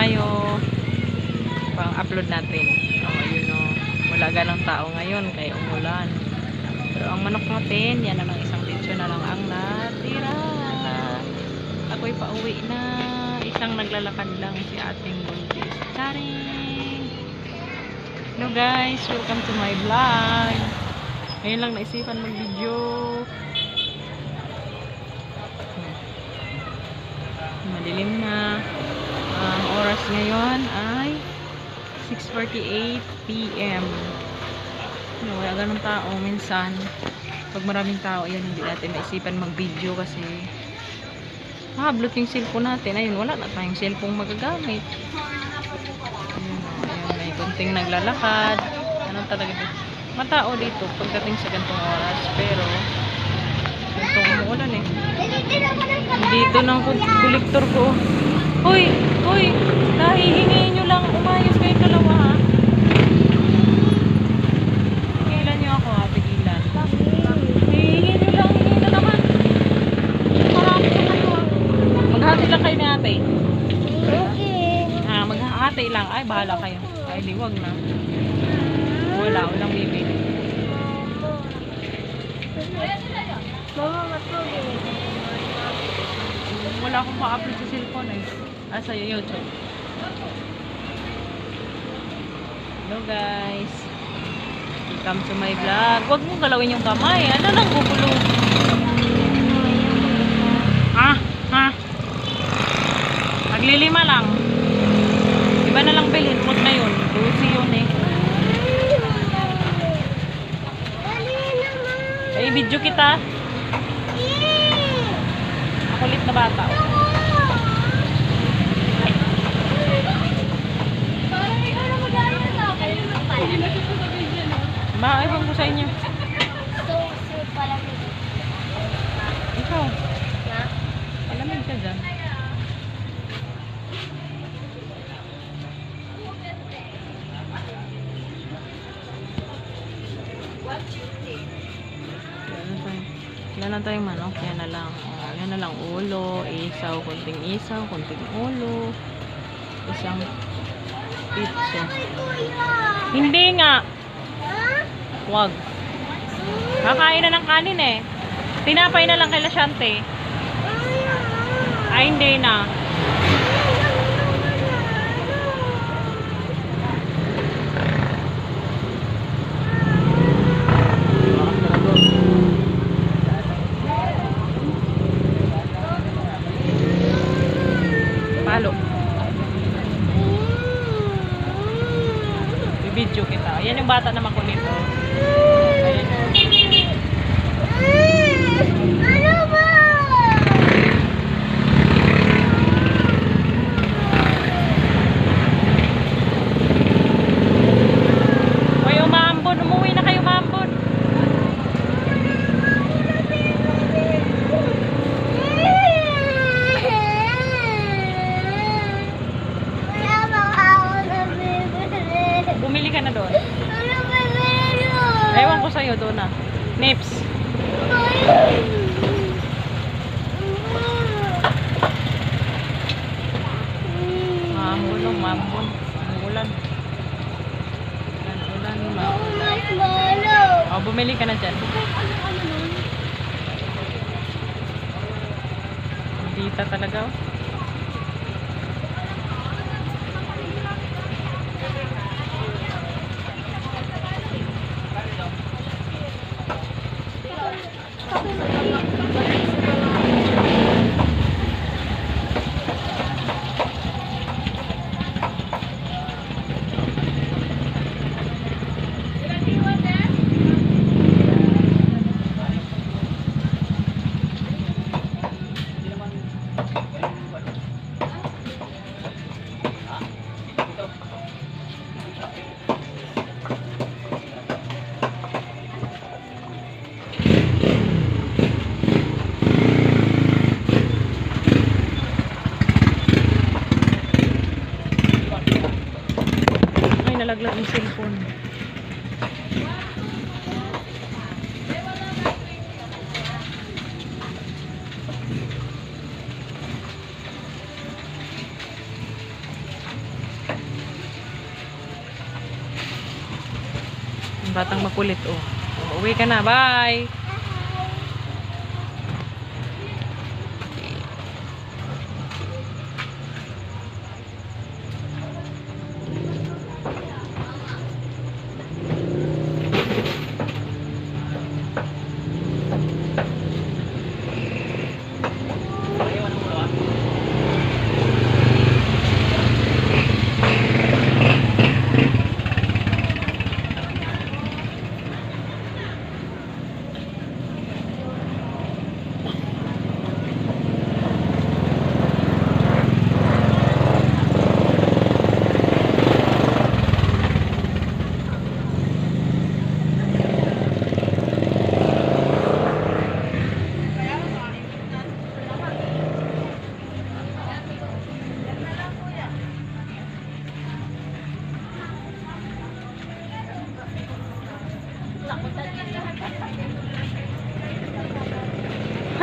tayo. Pang upload natin. Oh, yun o. Wala ganang tao ngayon kaya umulan. Pero ang manok natin, yan na lang isang lechon na lang ang natira. Ako'y pauwi na. Isang naglalakad lang si ating buntis. Charing! Hello guys, welcome to my vlog. Ngayon lang naisipan mag-video. Hmm. Madilim na. Oras ngayon ay 6.48 p.m. No, wala ganun tao. Minsan, pag maraming tao, yan, hindi natin naisipan mag-video kasi mahablot yung cellphone natin. Ayun, wala na tayong cellphone magagamit. Ayun, ayun, may kunting naglalakad. Ano talaga dito? Matao dito pagdating sa gantong oras. Pero, gantong umuulan eh. Dito ng kolektor ko. Hoy! Hoy! Nahihingi nyo lang. Umayos kayo dalawa ha. Tigilan nyo ako ha. Tigilan. Hihingi nyo lang. Hingi na naman. Marami na kayo ha. Maghati lang kayo ni ate. Ah, maghahati lang. Ay, bahala kayo. Ay, liwag na. Wala. Walang bibili. Mama, matulog. Wala akong ma-upload sa cellphone eh. Ah, sa YouTube. Hello guys. Welcome to my vlog. Huwag mong galawin yung kamay. Ano lang gugulo? Ah, ha? Maglilima lang. Iba na lang bilhin. Huwag na yun. Lucy yun eh. Ay, video kita. Makulit na bata. oh. Parang ikaw na mag-aaral sa akin. Ma, ewan ko sa inyo. So, so pala Ikaw, na. alamig ka dyan. Yan na tayong manok. Yan na lang. Oh, yan na lang ulo. Isaw. Kunting isaw. Kunting ulo. Isang pizza. Hindi nga. Wag. Kakain na ng kanin eh. Tinapay na lang kay Lasyante. Ay, hindi na. Palo. Bibidyo kita. Yan yung bata na. Batang makulit, oh. oh uwi ka na, bye!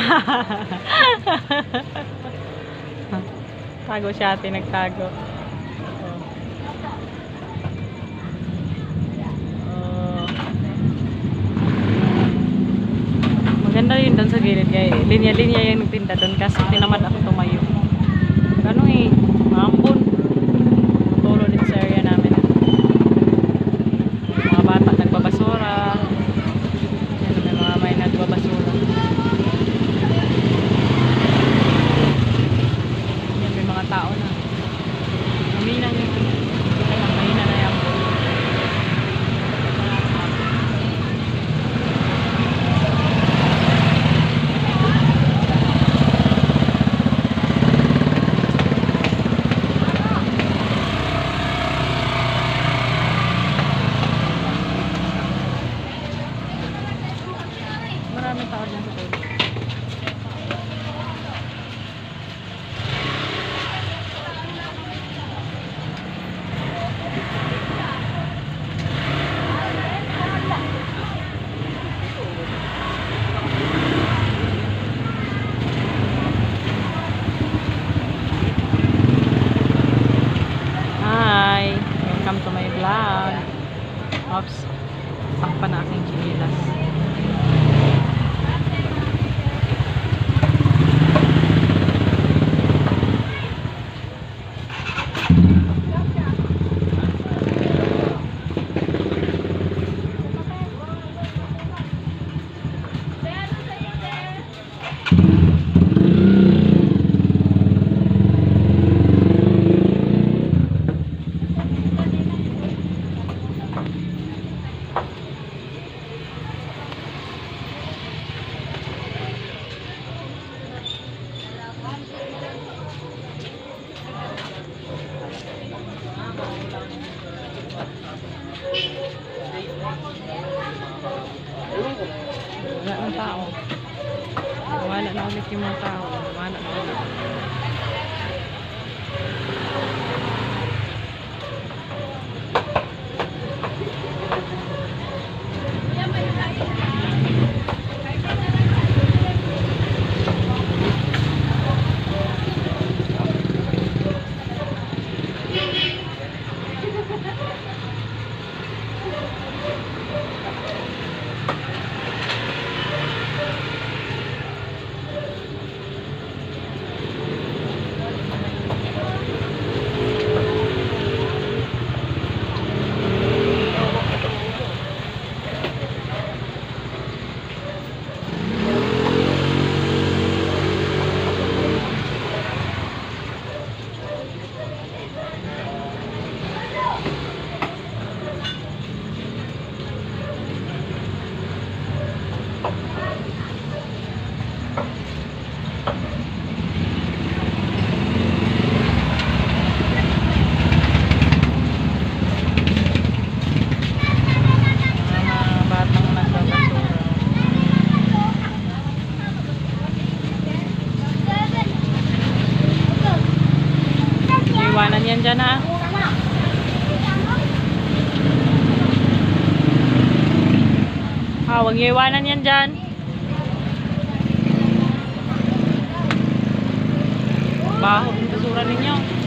Tago siya ate, nagtago. Oh. Maganda yun doon sa gilid kaya linya-linya yung nagtinda doon kasi tinamad ako tumayo. Ano eh, maambon. Wala ng tao. Wala na ulit yung mga tao. Wala na ulit. Yan dyan ha. Ah, huwag niyo iwanan yan dyan. Baho basura ninyo.